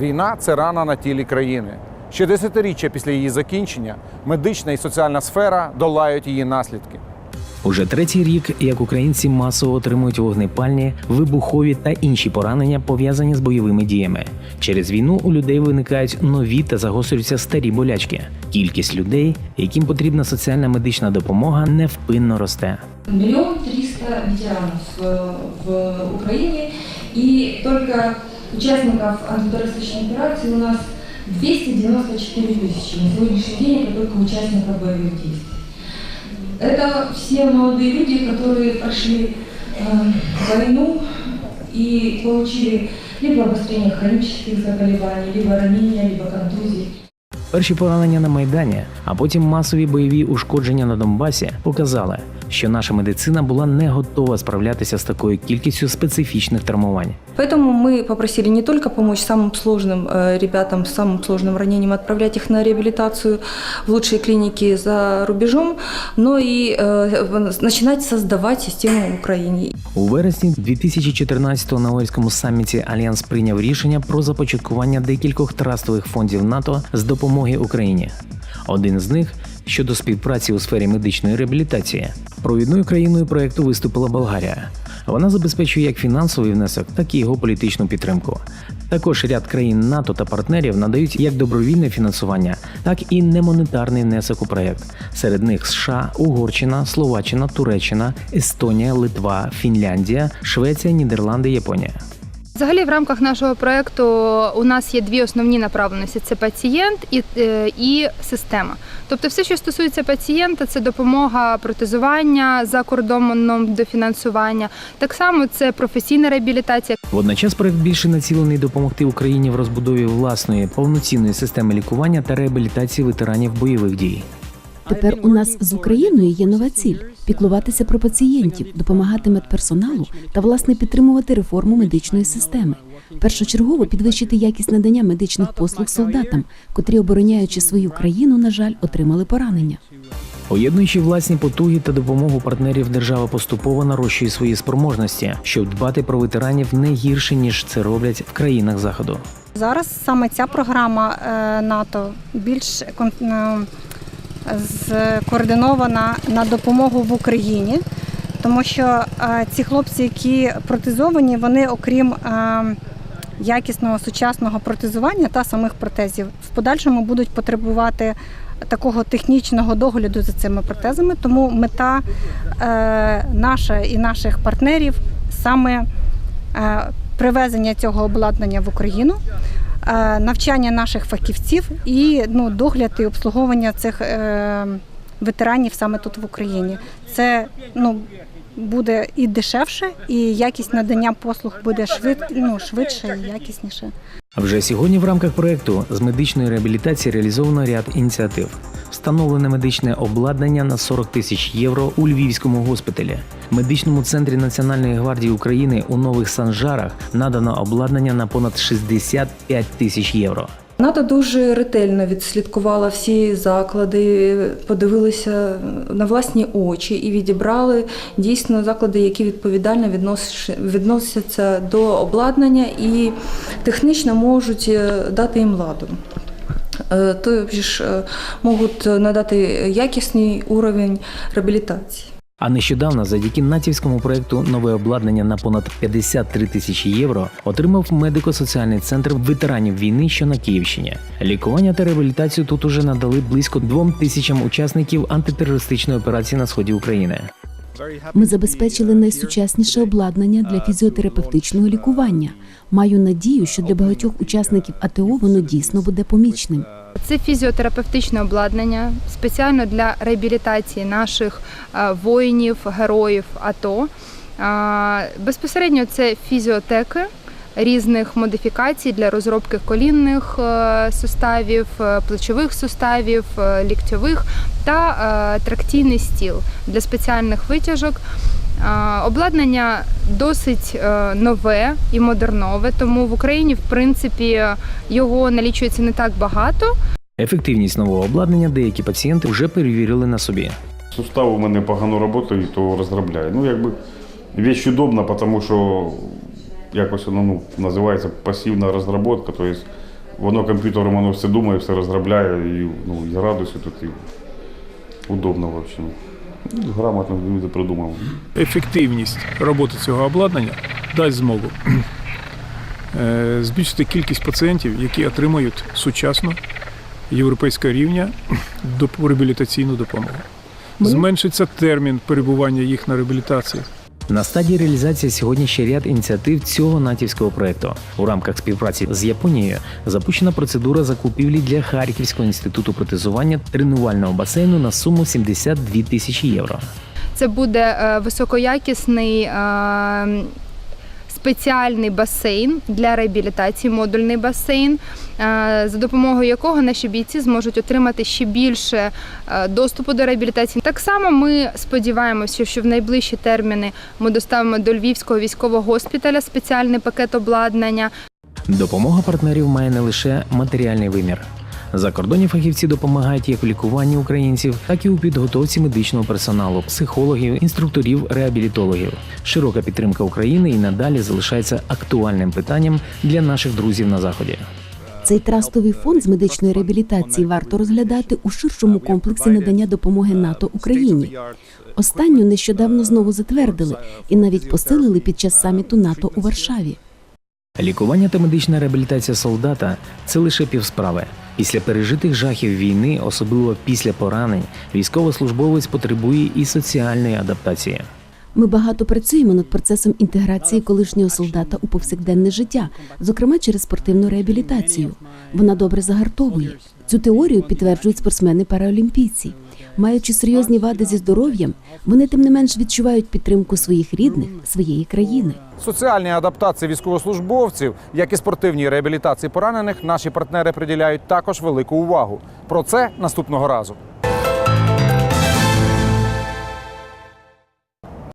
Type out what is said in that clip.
Війна це рана на тілі країни. Ще десятиріччя після її закінчення медична і соціальна сфера долають її наслідки. Уже третій рік, як українці масово отримують вогнепальні, вибухові та інші поранення, пов'язані з бойовими діями. Через війну у людей виникають нові та загострюються старі болячки. Кількість людей, яким потрібна соціальна медична допомога, невпинно росте. Миллион триста ветеранов в, в Украине, и только участников антитеррористической операции у нас 294 тысячи. На сегодняшний день это только участников боевых действий. Это все молодые люди, которые прошли э, войну и получили либо обострение хронических заболеваний, либо ранения, либо контузии. Перші поранення на майдані, а потім масові бойові ушкодження на Донбасі показали, що наша медицина була не готова справлятися з такою кількістю специфічних травмувань. Поэтому мы попросили не только помочь самым сложным э, ребятам с самым сложным ранением, отправлять их на реабилитацию в лучшие клиники за рубежом, но и э, в- начинать создавать систему в Украине. У вересні 2014-го на Ольському саміті Альянс прийняв рішення про започаткування декількох трастових фондів НАТО з допомоги Україні. Один з них щодо співпраці у сфері медичної реабілітації. Провідною країною проекту виступила Болгарія. Вона забезпечує як фінансовий внесок, так і його політичну підтримку. Також ряд країн НАТО та партнерів надають як добровільне фінансування, так і немонетарний внесок у проект. Серед них США, Угорщина, Словаччина, Туреччина, Естонія, Литва, Фінляндія, Швеція, Нідерланди, Японія. Взагалі, в рамках нашого проекту у нас є дві основні направленості: це пацієнт і, е, і система. Тобто, все, що стосується пацієнта, це допомога протезування за кордоном дофінансування. Так само це професійна реабілітація. Водночас проект більше націлений допомогти Україні в розбудові власної повноцінної системи лікування та реабілітації ветеранів бойових дій. Тепер у нас з Україною є нова ціль піклуватися про пацієнтів, допомагати медперсоналу та власне підтримувати реформу медичної системи. Першочергово підвищити якість надання медичних послуг солдатам, котрі, обороняючи свою країну, на жаль, отримали поранення. Поєднуючи власні потуги та допомогу партнерів, держава поступово нарощує свої спроможності, щоб дбати про ветеранів не гірше ніж це роблять в країнах заходу. Зараз саме ця програма е, НАТО більш е, скоординована на допомогу в Україні, тому що е, ці хлопці, які протезовані, вони окрім е, якісного сучасного протезування та самих протезів, в подальшому будуть потребувати такого технічного догляду за цими протезами. Тому мета е, наша і наших партнерів саме привезення цього обладнання в Україну, навчання наших фахівців і ну, догляд і обслуговування цих е, ветеранів саме тут в Україні. Це ну, буде і дешевше, і якість надання послуг буде швид, ну, швидше і якісніше. Вже сьогодні в рамках проекту з медичної реабілітації реалізовано ряд ініціатив. Встановлене медичне обладнання на 40 тисяч євро у Львівському госпіталі. Медичному центрі Національної гвардії України у Нових Санжарах надано обладнання на понад 65 тисяч євро. НАТО дуже ретельно відслідкувала всі заклади, подивилися на власні очі і відібрали дійсно заклади, які відповідально відносяться до обладнання і технічно можуть е, дати їм ладу. Тобто ж е, можуть надати якісний уровень реабілітації. А нещодавно, завдяки натівському проекту нове обладнання на понад 53 тисячі євро отримав медико-соціальний центр ветеранів війни, що на Київщині. Лікування та реабілітацію тут уже надали близько двом тисячам учасників антитерористичної операції на сході України. Ми забезпечили найсучасніше обладнання для фізіотерапевтичного лікування. Маю надію, що для багатьох учасників АТО воно дійсно буде помічним. Це фізіотерапевтичне обладнання спеціально для реабілітації наших е, воїнів, героїв АТО. Безпосередньо це фізіотеки різних модифікацій для розробки колінних е, суставів, е, плечових суставів, е, ліктьових та тракційний стіл для спеціальних витяжок. Обладнання досить нове і модернове, тому в Україні, в принципі, його налічується не так багато. Ефективність нового обладнання деякі пацієнти вже перевірили на собі. Сустав у мене погано працює, то розробляю. Ну, якби вещь удобна, тому що якось воно ну, називається пасивна розробка, тобто Воно комп'ютером воно все думає, все розробляє і ну, і радуйся тут і удобно, в общем. Ну, Грамотно люди придумали. ефективність роботи цього обладнання дасть змогу е, збільшити кількість пацієнтів, які отримують сучасну європейського рівня реабілітаційну допомогу. Зменшиться термін перебування їх на реабілітації. На стадії реалізації сьогодні ще ряд ініціатив цього натівського проекту. У рамках співпраці з Японією запущена процедура закупівлі для Харківського інституту протезування тренувального басейну на суму 72 тисячі євро. Це буде е, високоякісний е, спеціальний басейн для реабілітації, модульний басейн, е, за допомогою якого наші бійці зможуть отримати ще більше е, доступу до реабілітації. Так само ми сподіваємося, що в найближчі терміни ми доставимо до Львівського військового госпіталя спеціальний пакет обладнання. Допомога партнерів має не лише матеріальний вимір. Закордонні фахівці допомагають як в лікуванні українців, так і у підготовці медичного персоналу, психологів, інструкторів, реабілітологів. Широка підтримка України і надалі залишається актуальним питанням для наших друзів на заході. Цей трастовий фонд з медичної реабілітації варто розглядати у ширшому комплексі надання допомоги НАТО Україні. Останню нещодавно знову затвердили і навіть посилили під час саміту НАТО у Варшаві. Лікування та медична реабілітація солдата це лише півсправи. Після пережитих жахів війни, особливо після поранень, військовослужбовець потребує і соціальної адаптації. Ми багато працюємо над процесом інтеграції колишнього солдата у повсякденне життя, зокрема через спортивну реабілітацію. Вона добре загартовує. Цю теорію підтверджують спортсмени-параолімпійці. Маючи серйозні вади зі здоров'ям, вони тим не менш відчувають підтримку своїх рідних, своєї країни. Соціальній адаптації військовослужбовців, як і спортивній реабілітації поранених, наші партнери приділяють також велику увагу. Про це наступного разу.